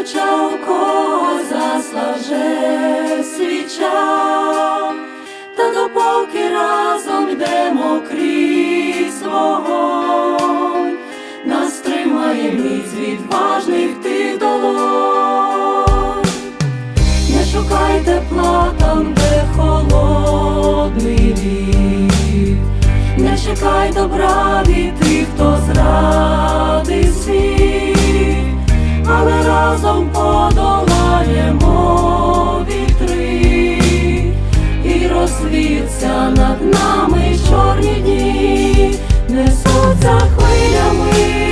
Оча у коза слаже свіча, та допоки разом йдемо крізь вогонь, нас тримає міць відважних тих долонь. Не шукай тепла там, де холодний віт, не чекай добра від тих, хто зрадив. І над нами чорні дні, несуться хвилями,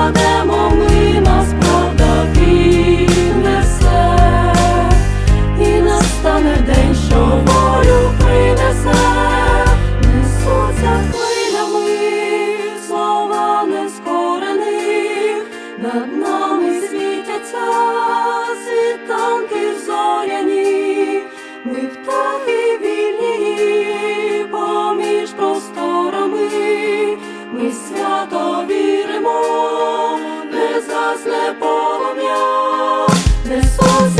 Не впадемо ми, нас правда піднесе, і настане день, що волю принесе, несуться хвилями, слова нескорених, над нами світяться світанки зоряні, ми птахи вільні поміж просторами, ми згасне полум'я, не сонце.